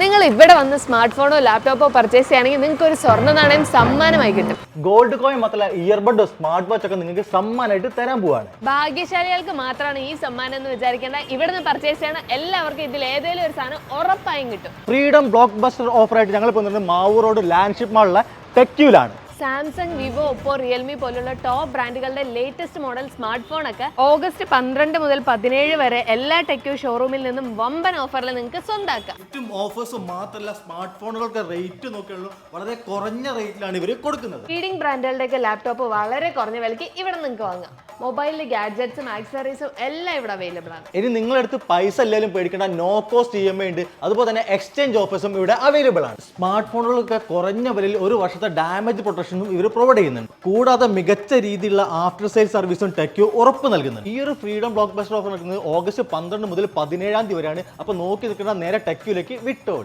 നിങ്ങൾ ഇവിടെ വന്ന് സ്മാർട്ട് ഫോണോ ലാപ്ടോപ്പോ പർച്ചേസ് ചെയ്യുകയാണെങ്കിൽ നിങ്ങൾക്ക് ഒരു സ്വർണ നാണയം സമ്മാനമായി കിട്ടും. ഗോൾഡ് കോയിൻ മാത്രമല്ല ഇയർബഡ് സ്മാർട്ട് വാച്ച് ഒക്കെ നിങ്ങൾക്ക് സമ്മാനമായിട്ട് തരാൻ പോവാണ്. ഭാഗ്യശാലികൾക്ക് മാത്രമാണ് ഈ സമ്മാനം എന്ന് വിചാരിക്കേണ്ട. ഇവിടെ നിന്ന് പർച്ചേസ് ചെയ്യണ എല്ലാവർക്കും ഇതിൽ ഏതെങ്കിലും ഒരു സാധനം ഉറപ്പായും കിട്ടും. ഫ്രീഡം ബ്ലോക്ക് ബസ്റ്റർ ഓഫറായിട്ട് ഞങ്ങൾ പോകുന്നത് മാവൂർ റോഡ് ലാൻഡ്ഷിപ്പ് മാളിലെ ടെക്യൂലാണ് സാംസങ് വിവോ ഒപ്പോ റിയൽമി പോലുള്ള ടോപ്പ് ബ്രാൻഡുകളുടെ ലേറ്റസ്റ്റ് മോഡൽ സ്മാർട്ട് ഫോൺ ഒക്കെ ഓഗസ്റ്റ് പന്ത്രണ്ട് മുതൽ പതിനേഴ് വരെ എല്ലാ ടെക്യൂ ഷോറൂമിൽ നിന്നും വമ്പൻ ഓഫറിൽ നിങ്ങൾക്ക് സ്വന്താക്കാം. ചുറ്റും ഓഫേഴ്സും മാത്രമല്ല സ്മാർട്ട് ഫോണുകൾക്ക് റേറ്റ് നോക്കിയുള്ളൂ വളരെ കുറഞ്ഞ റേറ്റിലാണ് ഇവർ കൊടുക്കുന്നത്. ലീഡിംഗ് ബ്രാൻഡുകളുടെയൊക്കെ ലാപ്ടോപ്പ് വളരെ കുറഞ്ഞ വിലയ്ക്ക് ഇവിടെ നിങ്ങൾക്ക് വാങ്ങാം. മൊബൈലിലെ ഗാഡ്ജറ്റ്സും ആക്സറീസും എല്ലാം ഇവിടെ അവൈലബിൾ ആണ്. ഇനി നിങ്ങളടുത്ത് പൈസ എല്ലാവരും പേടിക്കേണ്ട no cost E M I ഉണ്ട്. അതുപോലെ തന്നെ എക്സ്ചേഞ്ച് ഓഫേഴ്സും ഇവിടെ അവൈലബിൾ ആണ്. സ്മാർട്ട് ഫോണുകളൊക്കെ കുറഞ്ഞ വിലയിൽ ഒരു വർഷത്തെ ഡാമേജ് പ്രൊട്ടക്ഷനും ഇവർ പ്രൊവൈഡ് ചെയ്യുന്നുണ്ട്. കൂടാതെ മികച്ച രീതിയിലുള്ള ആഫ്റ്റർ സെയിൽ സർവീസും ടെക്യു ഉറപ്പ് നൽകുന്നുണ്ട്. ഈ ഒരു ഫ്രീഡം ബ്ലോക്ക് ബസ്റ്റർ ഓഫർ നടക്കുന്നത് ഓഗസ്റ്റ് പന്ത്രണ്ട് മുതൽ പതിനേഴാം തീയതി വരെയാണ്. അപ്പോൾ നോക്കി നിൽക്കുന്ന നേരെ ടെക്യൂലേക്ക് വിട്ടോളി.